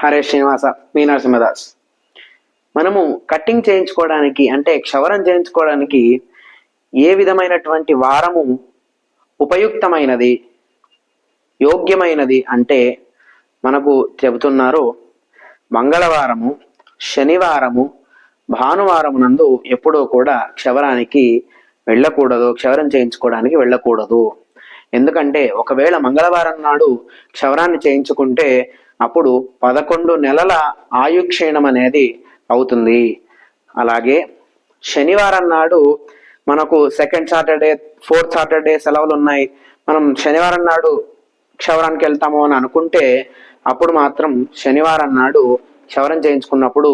హరే శ్రీనివాస మీ నరసింహదాస్. మనము కట్టింగ్ చేయించుకోవడానికి అంటే క్షవరం చేయించుకోవడానికి ఏ విధమైనటువంటి వారము ఉపయుక్తమైనది యోగ్యమైనది అంటే మనకు చెబుతున్నారు మంగళవారము శనివారము భానువారము నందు ఎప్పుడూ కూడా క్షవరానికి వెళ్ళకూడదు క్షవరం చేయించుకోవడానికి వెళ్ళకూడదు. ఎందుకంటే ఒకవేళ మంగళవారం నాడు క్షవరాన్ని చేయించుకుంటే అప్పుడు పదకొండు నెలల ఆయుక్షీణం అనేది అవుతుంది. అలాగే శనివారం నాడు మనకు సెకండ్ సాటర్డే ఫోర్త్ సాటర్డే సెలవులు ఉన్నాయి. మనం శనివారం నాడు క్షవరానికి వెళ్తాము అని అనుకుంటే అప్పుడు మాత్రం శనివారం నాడు క్షవరం చేయించుకున్నప్పుడు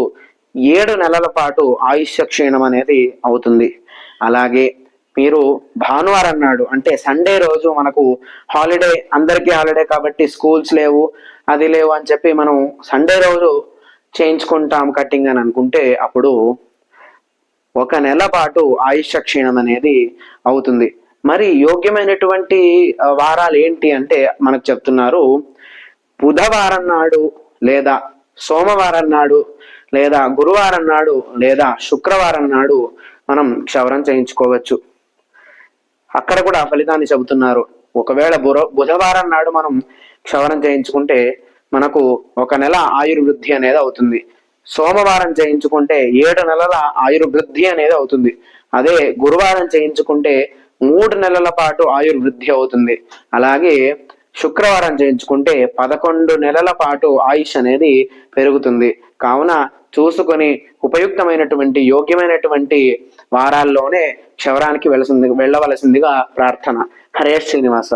ఏడు నెలల పాటు ఆయుష్య క్షీణం అనేది అవుతుంది. అలాగే మీరు భానువారం నాడు అంటే సండే రోజు మనకు హాలిడే అందరికీ హాలిడే కాబట్టి స్కూల్స్ లేవు అది లేవు అని చెప్పి మనం సండే రోజు చేయించుకుంటాం కటింగ్ అని అనుకుంటే అప్పుడు ఒక నెల పాటు ఆయుష్య క్షీణం అనేది అవుతుంది. మరి యోగ్యమైనటువంటి వారాలు ఏంటి అంటే మనకు చెప్తున్నారు బుధవారం నాడు లేదా సోమవారం నాడు లేదా గురువారం నాడు లేదా శుక్రవారం నాడు మనం క్షవరం చేయించుకోవచ్చు. అక్కడ కూడా ఫలితాన్ని చెబుతున్నారు. ఒకవేళ బుర బుధవారం నాడు మనం క్షవరం చేయించుకుంటే మనకు ఒక నెల ఆయుర్వృద్ధి అనేది అవుతుంది. సోమవారం చేయించుకుంటే ఏడు నెలల ఆయుర్వృద్ధి అనేది అవుతుంది. అదే గురువారం చేయించుకుంటే మూడు నెలల పాటు ఆయుర్వృద్ధి అవుతుంది. అలాగే శుక్రవారం చేయించుకుంటే పదకొండు నెలల పాటు ఆయుష్ అనేది పెరుగుతుంది. కావున చూసుకొని ఉపయుక్తమైనటువంటి యోగ్యమైనటువంటి వారాల్లోనే క్షవరానికి వెళ్ళసింది వెళ్ళవలసిందిగా ప్రార్థన. హరేష్ శ్రీనివాస.